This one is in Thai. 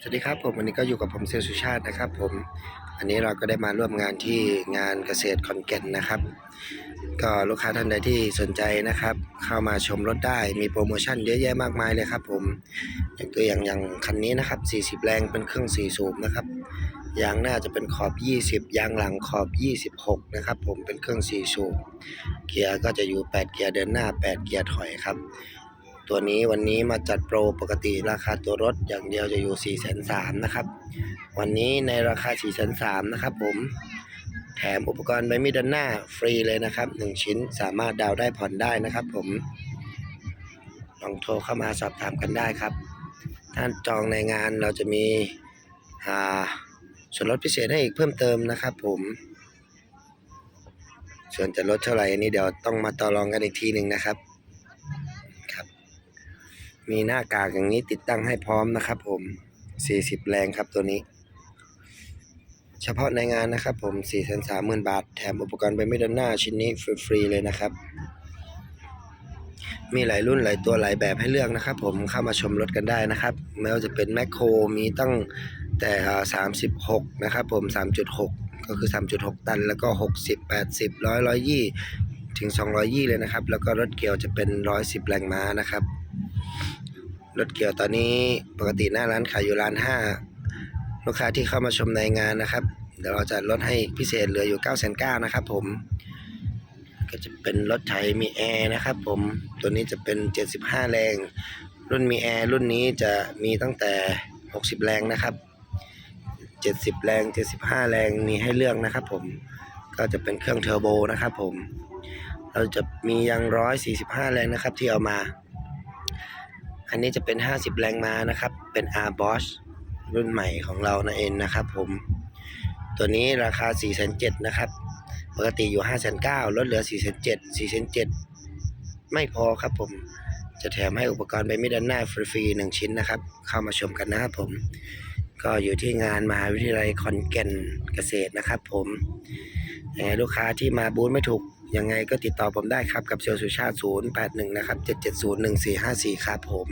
สวัสดีครับผมวันนี้ก็อยู่กับผมเซลสุชาตินะครับผมอันนี้เราก็ได้มาร่วมงานที่งานเกษตรขอนแก่นนะครับ ก็ลูกค้าท่านใดที่สนใจนะครับ เข้ามาชมรถได้มีโปรโมชั่นเยอะแยะมากมายเลยครับ ผมอย่างตัวอย่างอย่างคันนี้นะครับ 40 แรงเป็นเครื่อง4สูบนะครับยางหน้าจะเป็นขอบ 20 ยางหลังขอบ 26 นะครับ ผมเป็นเครื่อง4สูบเกียร์ก็จะอยู่ 8 เกียร์เดินหน้า 8 เกียร์ถอยครับ ตัวนี้วันนี้มาจัดโปรปกติราคาตัวรถอย่างเดียวจะอยู่ 4 3 0 0 0นะครับ วันนี้ในราคา 4 3 0 0นะครับผม แถมอุปกรณ์ใบมีดด้านหน้าฟรีเลยนะครับ 1 ชิ้นสามารถดาวได้ผ่อนได้นะครับผม ลองโทรเข้ามาสอบถามกันได้ครับถ้านจองในงานเราจะมีส่วนลดพิเศษให้อีกเพิ่มเติมนะครับผมส่วนจะลดเท่าไหร่อันนี้เดี๋ยวต้องมาต่อรองกันอีกทีหนึ่งนะครับ มีหน้ากากอย่างนี้ติดตั้งให้พร้อมนะครับผม 40 แรงครับตัวนี้ เฉพาะในงานนะครับผม 4 3 0 0 0 0บาท แถมอุปกรณ์ไปไม่ด้านหน้าชิ้นนี้ฟรีๆเลยนะครับ มีหลายรุ่นหลายตัวหลายแบบให้เลือกนะครับผมเข้ามาชมรถกันได้นะครับ ไม่ว่าจะเป็นแมคโครมีตั้งแต่ 36 นะครับผม 3.6 ก็คือ 3.6 ตัน แล้วก็ 60 80 100 120 ถึง 220 เลยนะครับ แล้วก็รถเกี่ยวจะเป็น 110 แรงม้านะครับ รถเกี่ยวตอนนี้ปกติหน้าร้านขายอยู่ล้านห้าลูกค้าที่เข้ามาชมในงานนะครับ เดี๋ยวเราจะลดให้พิเศษเหลืออยู่9 9 0 0นะครับผม ก็จะเป็นรถไถมีแอร์นะครับผมตัวนี้จะเป็น 75 แรง รุ่นมีแอร์รุ่นนี้จะมีตั้งแต่ 60 แรงนะครับ 70 แรง 75 แรงมีให้เลือกนะครับผมก็จะเป็นเครื่องเทอร์โบนะครับผม เราจะมียาง145 แรงนะครับที่เอามา อันนี้จะเป็น 50 แรงม้านะครับ เป็น R Boss รุ่นใหม่ของเรานั่นเองนะครับผมตัวนี้ราคา 4 7 0 0 0นะครับ ปกติอยู่ 5 9 0 0ลดเหลือ 4 7 0 0 4 7 0 0 ไม่พอครับผม จะแถมให้อุปกรณ์ไปไม่ด้านหน้าฟรีๆหนึ่งชิ้นนะครับ เข้ามาชมกันนะครับผม ก็อยู่ที่งานมหาวิทยาลัยขอนแก่นเกษตรนะครับผมลูกค้าที่มาบูธไม่ถูก ยังไงก็ติดต่อผมได้ครับกับเซลสุชาติ 081 นะครับ 770 1454 ครับผม